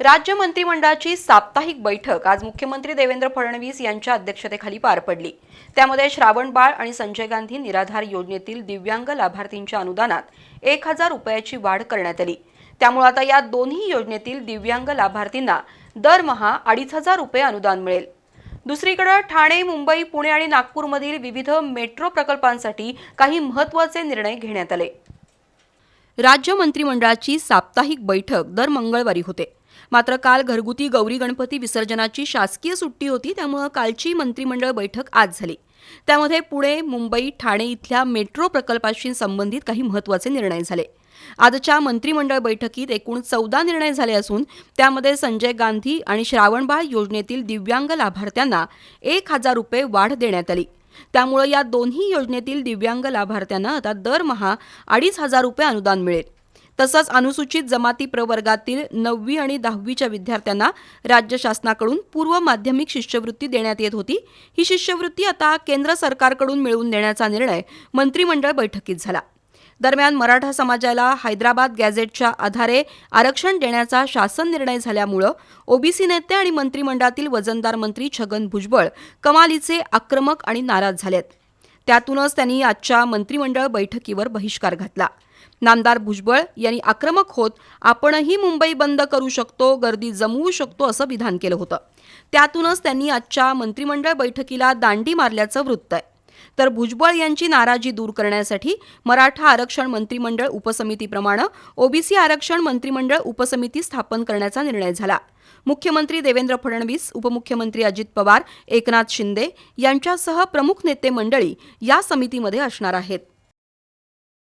राज्य मंत्रिमंडळाची साप्ताहिक बैठक आज मुख्यमंत्री देवेंद्र फडणवीस यांच्या अध्यक्षतेखाली पार पडली. त्यामध्ये श्रावण बाळ आणि संजय गांधी निराधार योजनेतील दिव्यांग लाभार्थींच्या अनुदानात एक हजार रुपयाची वाढ करण्यात आली. त्यामुळे आता या दोन्ही योजनेतील दिव्यांग लाभार्थींना दरमहा अडीच हजार रुपये अनुदान मिळेल. दुसरीकडे ठाणे मुंबई पुणे आणि नागपूरमधील विविध मेट्रो प्रकल्पांसाठी काही महत्त्वाचे निर्णय घेण्यात आले. राज्य मंत्रिमंडळाची साप्ताहिक बैठक दर मंगळवारी होते. मात्र काल घरगुती गौरी गणपती विसर्जनाची शासकीय सुट्टी होती त्यामुळं कालची मंत्रिमंडळ बैठक आज झाली. त्यामध्ये पुणे मुंबई ठाणे इथल्या मेट्रो प्रकल्पाशी संबंधित काही महत्त्वाचे निर्णय झाले. आजच्या मंत्रिमंडळ बैठकीत एकूण चौदा निर्णय झाले असून त्यामध्ये संजय गांधी आणि श्रावणबाळ योजनेतील दिव्यांग लाभार्थ्यांना एक हजार रुपये वाढ देण्यात आली. त्यामुळे या दोन्ही योजनेतील दिव्यांग लाभार्थ्यांना आता दरमहा अडीच हजार रुपये अनुदान मिळेल. तसंच अनुसूचित जमाती प्रवर्गातील नववी आणि दहावीच्या विद्यार्थ्यांना राज्य शासनाकडून पूर्व माध्यमिक शिष्यवृत्ती देण्यात येत होती. ही शिष्यवृत्ती आता केंद्र सरकारकडून मिळवून देण्याचा निर्णय मंत्रिमंडळ बैठकीत झाला. दरम्यान मराठा समाजाला हैदराबाद गॅझेटच्या आधारे आरक्षण देण्याचा शासन निर्णय झाल्यामुळं ओबीसी नेते आणि मंत्रिमंडळातील वजनदार मंत्री छगन भुजबळ कमालीचे आक्रमक आणि नाराज झालेत. त्यातूनच त्यांनी आजच्या मंत्रिमंडळ बैठकीवर बहिष्कार घातला. नामदार भुजबळ यांनी आक्रमक होत आपणही मुंबई बंद करू शकतो गर्दी जमवू शकतो असं विधान केलं होतं. त्यातूनच त्यांनी आजच्या मंत्रिमंडळ बैठकीला दांडी मारल्याचं वृत्त आहे. तर भुजबळ यांची नाराजी दूर करण्यासाठी मराठा आरक्षण मंत्रिमंडळ उपसमितीप्रमाणे ओबीसी आरक्षण मंत्रिमंडळ उपसमिती स्थापन करण्याचा निर्णय झाला. मुख्यमंत्री देवेंद्र फडणवीस उपमुख्यमंत्री अजित पवार एकनाथ शिंदे यांच्यासह प्रमुख नेते मंडळी या समितीमध्ये असणार आहेत.